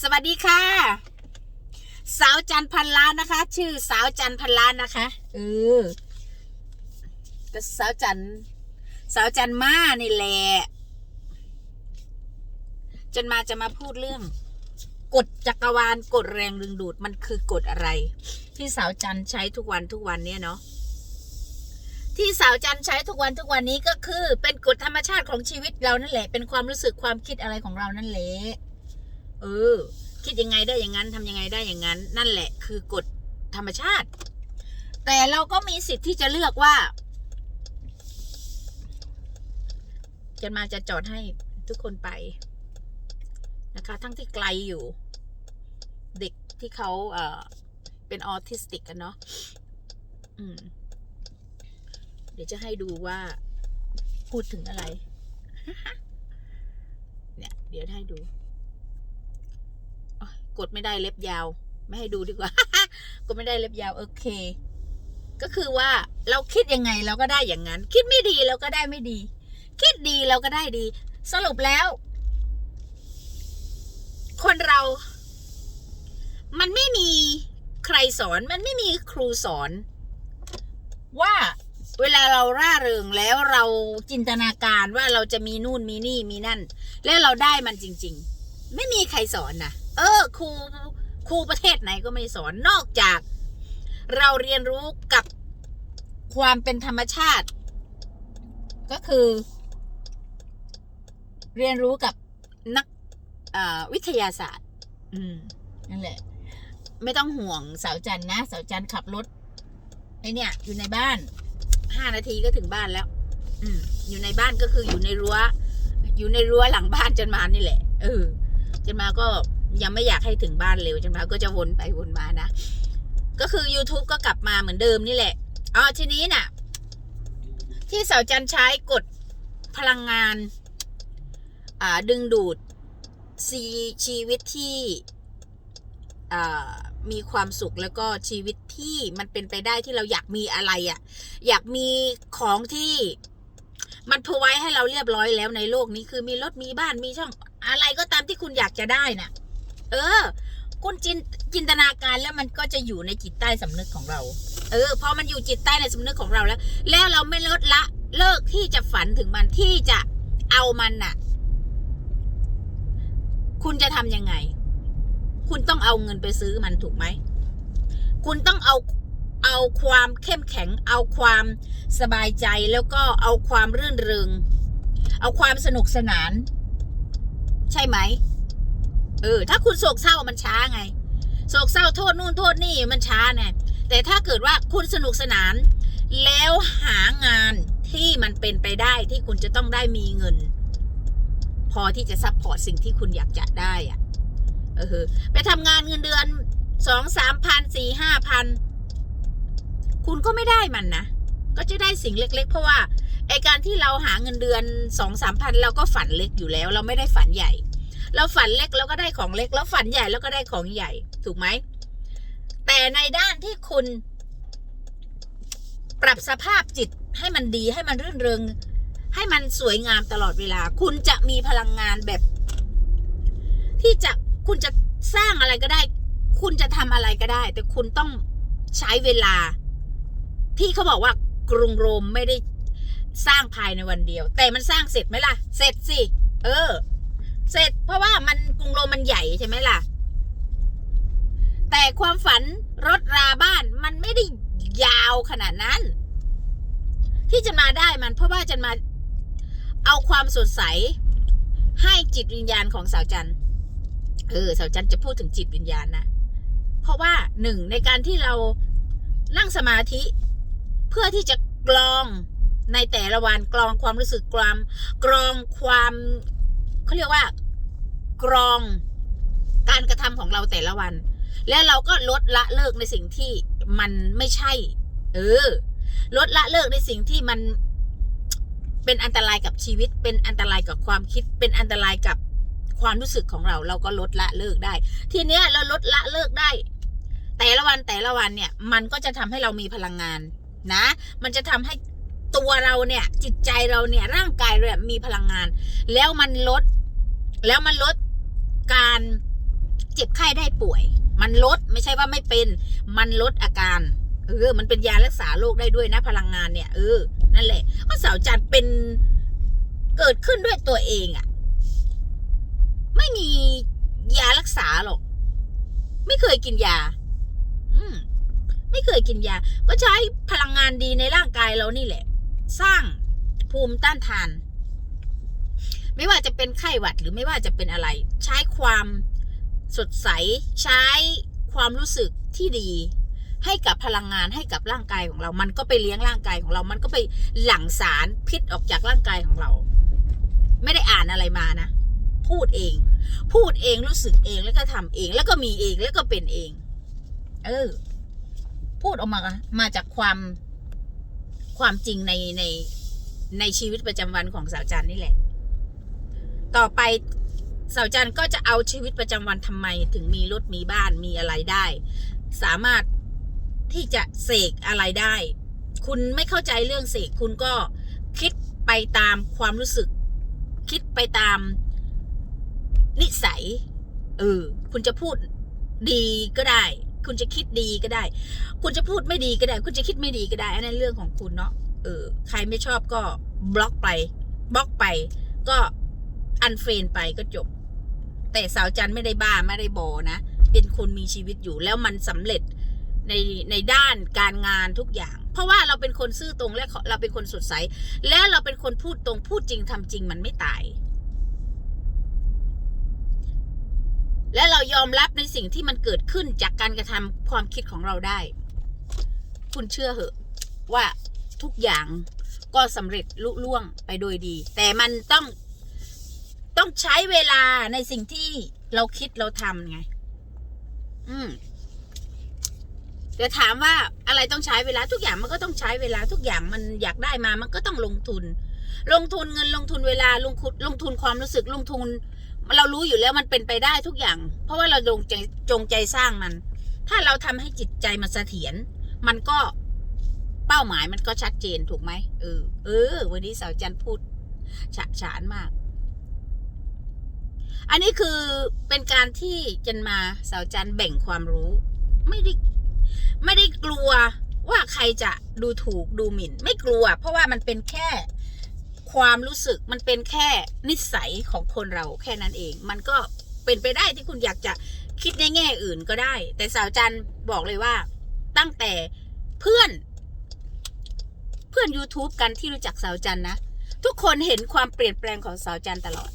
สวัสดีค่ะ สาวจันพันล้านนะคะ ชื่อสาวจันพันล้านนะคะเออก็สาวจันสาวจันมานี่แหละจนมาจะมาพูดเรื่อง กฎจักรวาลกฎแรงดึงดูดมันคือกฎอะไร ที่สาวจันใช้ทุกวันทุกวันเนี่ยเนาะที่สาวจันใช้ทุกวันทุกวันนี้ก็คือ เป็นกฎธรรมชาติของชีวิตเรานั่นแหละ เป็นความรู้สึกความคิดอะไรของเรานั่นแหละ เออ คิดยังไงได้อย่างนั้นทำยังไงได้อย่างนั้น นั่นแหละคือกฎธรรมชาติ แต่เราก็มีสิทธิ์ที่จะเลือกว่าจะมาจะจอดให้ทุกคนไปนะคะ ทั้งที่ไกลอยู่ เด็กที่เขาเอ่อเป็นออทิสติกกันเนาะเดี๋ยวจะให้ดูว่าพูดถึงอะไร เนี่ย เดี๋ยวให้ดู กดไม่ได้เล็บยาว ไม่ให้ดูดีกว่า กดไม่ได้เล็บยาวโอเค ก็คือว่าเราคิดยังไงเราก็ได้อย่างนั้น คิดไม่ดีเราก็ได้ไม่ดี คิดดีเราก็ได้ดี สรุปแล้ว คนเรา มันไม่มีใครสอนมันไม่มีครูสอน ว่าเวลาเราร่าเริงแล้วเราจินตนาการว่าเราจะมีนู่นมีนี่มีนั่น แล้วเราได้มันจริง ๆ ไม่มีใครสอนนะ เออครูครูประเทศไหนก็ไม่สอนนอกจาก เราเรียนรู้กับความเป็นธรรมชาติ ก็คือ เรียนรู้กับนักอ่าวิทยาศาสตร์ อืมนั่นแหละ ไม่ต้องห่วงสาวจันนะสาวจันขับรถไอเนี่ย อยู่ในบ้านห้านาทีก็ถึงบ้านแล้ว อืม อยู่ในบ้านก็คืออยู่ในรั้ว อยู่ในรั้วหลังบ้านจันมานี่แหละ เออจันมาก็ ยังไม่อยากให้ถึงบ้านเร็วจันมก็จะวนไปวนมานะ ก็คือ YouTube ก็กลับมาเหมือนเดิมนี่แหละอ๋อทีนี้น่ะ ที่สาวจันใช้กดพลังงาน อ่าดึงดูดซีชีวิตที่อ่ามีความสุขแล้วก็ชีวิตที่มันเป็นไปได้ที่เราอยากมีอะไรอะ่ะ อยากมีของที่มันพอไว้ให้เราเรียบร้อยแล้วในโลกนี้คือมีรถมีบ้านมีช่องอะไรก็ตามที่คุณอยากจะได้น่ะ เออ คุณจินจินตนาการแล้วมันก็จะอยู่ในจิตใต้สำนึกของเรา เออพอมันอยู่จิตใต้ในสำนึกของเราแล้ว แล้วเราไม่ลดละเลิกที่จะฝันถึงมันที่จะเอามันน่ะ คุณจะทำยังไง คุณต้องเอาเงินไปซื้อมันถูกไหม คุณต้องเอาเอาความเข้มแข็ง เอาความสบายใจแล้วก็เอาความรื่นเริง เอาความสนุกสนาน ใช่ไหม เออ ถ้าคุณโศกเศร้ามันช้าไง โศกเศร้าโทษนู่นโทษนี่มันช้าไงแต่ถ้าเกิดว่าคุณสนุกสนาน แล้วหางานที่มันเป็นไปได้ที่คุณจะต้องได้มีเงิน พอที่จะซัพพอร์ตสิ่งที่คุณอยากจะได้อะเออไปทำงานเงินเดือนสองสามพันสี่ห้าพันคุณก็ไม่ได้มันนะ ก็จะได้สิ่งเล็ก ๆ เพราะว่าไอการที่เราหาเงินเดือนสองสามพันเราก็ฝันเล็กอยู่แล้ว เราไม่ได้ฝันใหญ่ เราฝันเล็กเราก็ได้ของเล็ก แล้วฝันใหญ่แล้วก็ได้ของใหญ่ ถูกไหม แต่ในด้านที่คุณ ปรับสภาพจิตให้มันดีให้มันรื่นเริง ให้มันสวยงามตลอดเวลา คุณจะมีพลังงานแบบ ที่จะคุณจะสร้างอะไรก็ได้ คุณจะทำอะไรก็ได้ แต่คุณต้องใช้เวลา ที่เขาบอกว่ากรุงโรมไม่ได้สร้างภายในวันเดียว แต่มันสร้างเสร็จไหมล่ะ เสร็จสิ เออ เสร็จเพราะว่ามันกรุงโรมมันใหญ่ใช่ไหมล่ะ แต่ความฝันรถราบ้านมันไม่ได้ยาวขนาดนั้น ที่จะมาได้มันเพราะว่าจะมาเอาความสดใส ให้จิตวิญญาณของสาวจันเออสาวจันจะพูดถึงจิตวิญญาณนะเพราะว่าหนึ่งในการที่เรานั่งสมาธิ เพื่อที่จะกรองในแต่ละวันกรองความรู้สึกกรามกรองความเขาเรียกว่า กรองการกระทำของเราแต่ละวัน แล้วเราก็ลดละเลิกในสิ่งที่มันไม่ใช่ เออ ลดละเลิกในสิ่งที่มันเป็นอันตรายกับชีวิต เป็นอันตรายกับความคิด เป็นอันตรายกับความรู้สึกของเรา เราก็ลดละเลิกได้ ทีเนี้ยเราลดละเลิกได้ แต่ละวันแต่ละวันเนี่ย มันก็จะทำให้เรามีพลังงานนะ มันจะทำให้ตัวเราเนี่ย จิตใจเราเนี่ย ร่างกายเรามีพลังงาน แล้วมันลด แล้วมันลด การเจ็บไข้ได้ป่วย มันลดไม่ใช่ว่าไม่เป็นมันลดอาการเออมันเป็นยารักษาโรคได้ด้วยนะพลังงานเนี่ยเออนั่นแหละก็เสาจันทร์เป็นเกิดขึ้นด้วยตัวเองอะ่ะ ไม่มียารักษาหรอก ไม่เคยกินยา อืมไม่เคยกินยา ก็ใช้พลังงานดีในร่างกายเรานี่แหละ สร้างภูมิต้านทาน ไม่ว่าจะเป็นไข้หวัดหรือไม่ว่าจะเป็นอะไร ใช้ความสดใส ใช้ความรู้สึกที่ดี ให้กับพลังงานให้กับร่างกายของเรา มันก็ไปเลี้ยงร่างกายของเรา มันก็ไปหลั่งสารพิษออกจากร่างกายของเรา ไม่ได้อ่านอะไรมานะ พูดเอง พูดเองรู้สึกเองแล้วก็ทำเอง แล้วก็มีเองแล้วก็เป็นเอง เออ พูดออกมามาจากความความจริงในในในชีวิตประจำวันของสาวจันนี่แหละ ต่อไปสาวจันก็จะเอาชีวิตประจำวันทำไม ถึงมีรถมีบ้านมีอะไรได้ สามารถที่จะเสกอะไรได้ คุณไม่เข้าใจเรื่องเสกคุณก็คิดไปตามความรู้สึก คิดไปตามนิสัยเออคุณจะพูดดีก็ได้ คุณจะคิดดีก็ได้ คุณจะพูดไม่ดีก็ได้ คุณจะคิดไม่ดีก็ได้อันนั้นเรื่องของคุณเนาะเออใครไม่ชอบก็บล็อกไปบล็อกไป ก็ อันเฟรนไปก็จบ แต่สาวจันไม่ได้บ้าไม่ได้บอนะ เป็นคนมีชีวิตอยู่แล้วมันสำเร็จในในด้านการงานทุกอย่าง เพราะว่าเราเป็นคนซื่อตรงและเราเป็นคนสดใส แล้วเราเป็นคนพูดตรงพูดจริงทำจริงมันไม่ตาย และเรายอมรับในสิ่งที่มันเกิดขึ้นจากการกระทำความคิดของเราได้ คุณเชื่อเหอะว่าทุกอย่างก็สำเร็จลุล่วงไปโดยดี แต่มันต้อง ต้องใช้เวลาในสิ่งที่เราคิดเราทำไง อืมแต่ถามว่าอะไรต้องใช้เวลาทุกอย่างมันก็ต้องใช้เวลาทุกอย่างมันอยากได้มามันก็ต้องลงทุน ลงทุนเงินลงทุนเวลาลงทุนลงทุนความรู้สึกลงทุน เรารู้อยู่แล้วมันเป็นไปได้ทุกอย่าง เพราะว่าเราจงใจจงใจสร้างมัน ถ้าเราทำให้จิตใจมันเสถียรมันก็เป้าหมายมันก็ชัดเจนถูกไหมเออเออ วันนี้สาวจันพูดฉะฉานมาก อันนี้คือเป็นการที่จันมาสาวจันแบ่งความรู้ ไม่ได้ไม่ได้กลัวว่าใครจะดูถูกดูหมิ่น ไม่กลัว เพราะว่ามันเป็นแค่ความรู้สึกมันเป็นแค่นิสัยของคนเราแค่นั้นเอง มันก็เป็นไปได้ที่คุณอยากจะคิดในแง่อื่นก็ได้ แต่สาวจันบอกเลยว่าตั้งแต่เพื่อน เพื่อน YouTube กันที่รู้จักสาวจันนะ ทุกคนเห็นความเปลี่ยนแปลงของสาวจันตลอด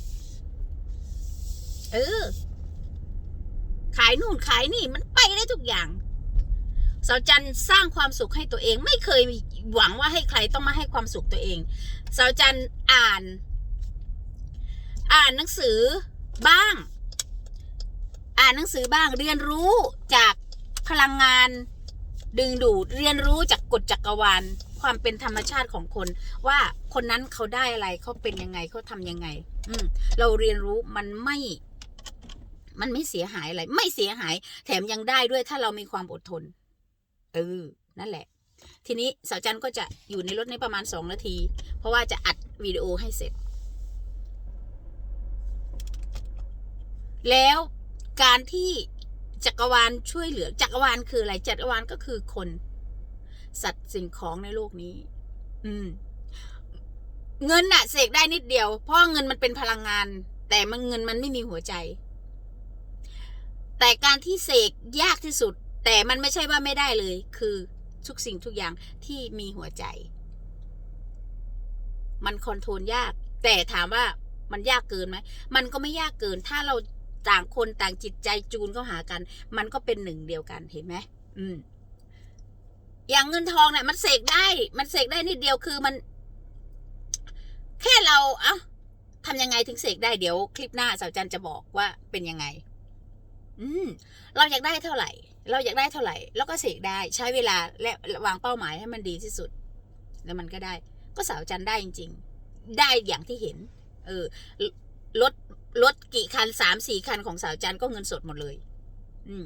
เออ ขายนู่นขายนี่มันไปได้ทุกอย่างสาวจันสร้างความสุขให้ตัวเอง ไม่เคยหวังว่าให้ใครต้องมาให้ความสุขตัวเองสาวจันอ่าน อ่านหนังสือบ้าง อ่านหนังสือบ้างเรียนรู้จากพลังงาน ดึงดูดเรียนรู้จากกฎจักรวาลความเป็นธรรมชาติของคน ว่าคนนั้นเขาได้อะไรเขาเป็นยังไงเขาทำยังไง อืเราเรียนรู้มันไม่ มันไม่เสียหายอะไร ไม่เสียหาย แถมยังได้ด้วยถ้าเรามีความอดทน เออ นั่นแหละ ทีนี้สาวจันก็จะอยู่ในรถในประมาณสองนาที เพราะว่าจะอัดวิดีโอให้เสร็จ แล้วการที่จักรวาลช่วยเหลือ จักรวาลคืออะไร จักรวาลก็คือคน สัตว์สิ่งของในโลกนี้ อืม เงินน่ะ เสกได้นิดเดียว เพราะเงินมันเป็นพลังงาน แต่มันเงินมันไม่มีหัวใจ แต่การที่เสกยากที่สุด แต่มันไม่ใช่ว่าไม่ได้เลย คือทุกสิ่งทุกอย่างที่มีหัวใจ มันคอนโทรลยาก แต่ถามว่ามันยากเกินไหม มันก็ไม่ยากเกิน ถ้าเราต่างคนต่างจิตใจจูนเข้าหากัน มันก็เป็นหนึ่งเดียวกันเห็นไหมอืม อย่างเงินทองเนี่ยมันเสกได้ มันเสกได้นิดเดียวคือมัน แค่เราเอ้าทำยังไงถึงเสกได้เดี๋ยว คลิปหน้าสาวจันจะบอกว่าเป็นยังไง อืมเราอยากได้เท่าไหร่ เราอยากได้เท่าไหร่ แล้วก็เสกได้ใช้เวลาและวางเป้าหมายให้มันดีที่สุด แล้วมันก็ได้ ก็สาวจันได้จริง ๆ ได้อย่างที่เห็น เออรถรถกี่คันสามสี่คันของสาวจันก็เงินสดหมดเลย อืม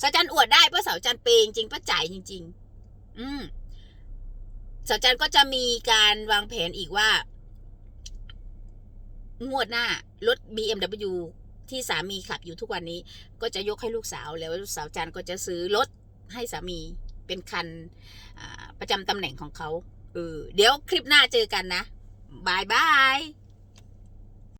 สาวจันอวดได้เพราะสาวจันเปย์จริงๆเพราะจ่ายจริง ๆ อืมสาวจันก็จะมีการวางแผนอีกว่า งวดหน้ารถ BMW ที่สามีขับอยู่ทุกวันนี้ ก็จะยกให้ลูกสาวแล้วลูกสาวจันก็จะซื้อรถให้สามีเป็นคันประจำตำแหน่งของเขาเออเดี๋ยวคลิปหน้าเจอกันนะบายบาย